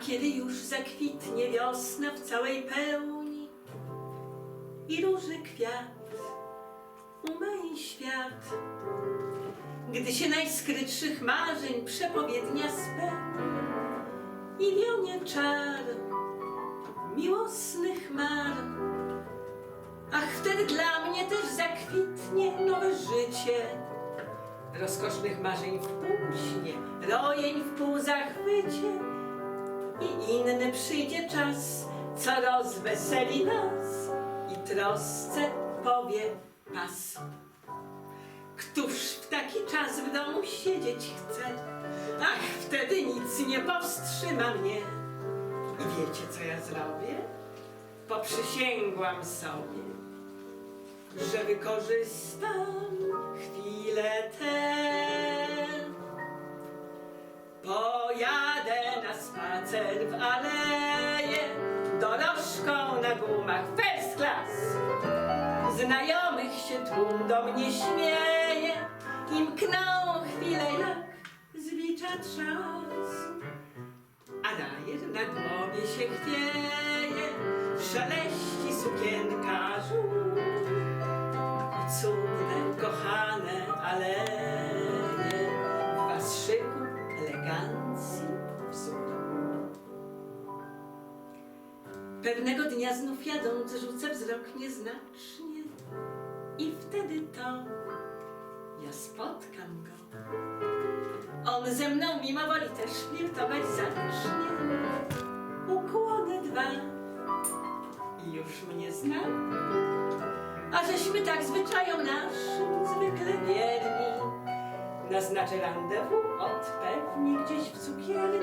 Kiedy już zakwitnie wiosna w całej pełni i róży kwiat umyj świat, gdy się najskrytszych marzeń przepowiednia spełni i wionie czar miłosnych mar. Ach, wtedy dla mnie też zakwitnie nowe życie. Rozkosznych marzeń w półśnie, rojeń w półzachwycie i inny przyjdzie czas, co rozweseli nas i trosce powie pas. Któż w taki czas w domu siedzieć chce? Ach, wtedy nic nie powstrzyma mnie. I wiecie, co ja zrobię? Poprzysięgłam sobie, że wykorzystam chwilę tę. Spacer w aleję, dorożką na gumach first class. Znajomych się tłum do mnie śmieje i mkną chwilę jak zlicza trzask. A dajer na głowie się chwieje, szaleści Pewnego dnia znów jadąc rzucę wzrok nieznacznie i wtedy to ja spotkam go. On ze mną mimo woli też flirtować zacznie. Ukłony dwa i już mnie zna. A żeśmy tak zwyczajom naszym zwykle wierni. Naznaczę rendezvous odpewni gdzieś w cukierni.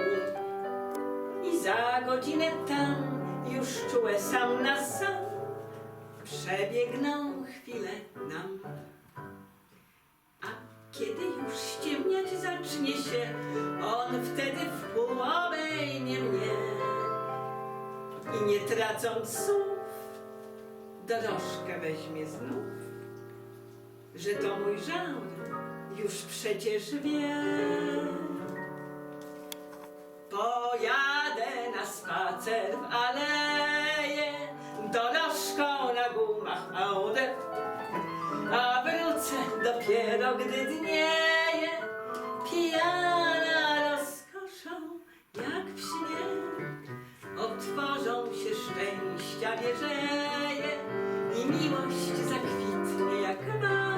I za godzinę tam już czułe sam na sam przebiegną chwile nam. A kiedy już ściemniać zacznie się, on wtedy w pół obejmie mnie. I nie tracąc słów, dorożkę weźmie znów, że to mój żaur już przecież wie. Pojadę na spacer w aleję, dopiero gdy dnieje, pijana rozkoszą jak w śnie. Otworzą się szczęścia wierzeje i miłość zakwitnie jak ma.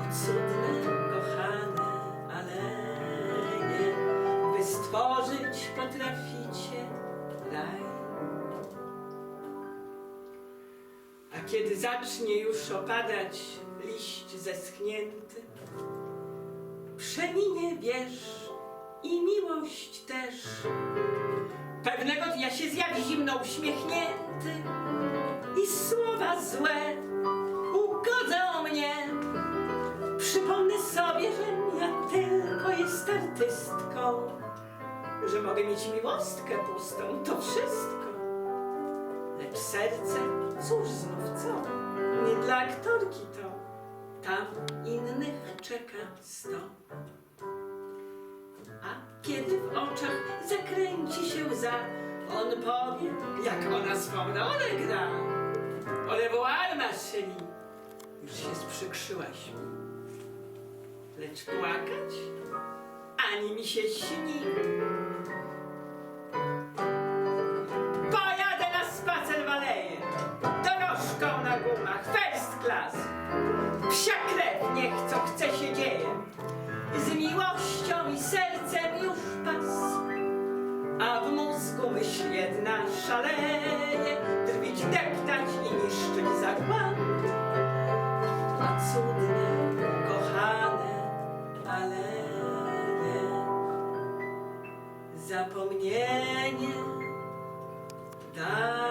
O cudne, kochane aleje, wy stworzyć potraficie raj. Kiedy zacznie już opadać liść zeschnięty, przeminie wiersz i miłość też. Pewnego dnia się zjawi zimno uśmiechnięty i słowa złe ugodzą mnie. Przypomnę sobie, że ja tylko jest artystką, że mogę mieć miłostkę pustą, to wszystko. Lecz serce, cóż znów co? Nie dla aktorki to, tam innych czeka sto. A kiedy w oczach zakręci się łza, on powie, jak ona swą rolę gra. Ma chérie. Już się sprzykrzyłaś. Lecz płakać ani mi się śni. Jedna szaleje, drwić, deptać i niszczyć zagład. A cudne, kochane aleje, zapomnienie da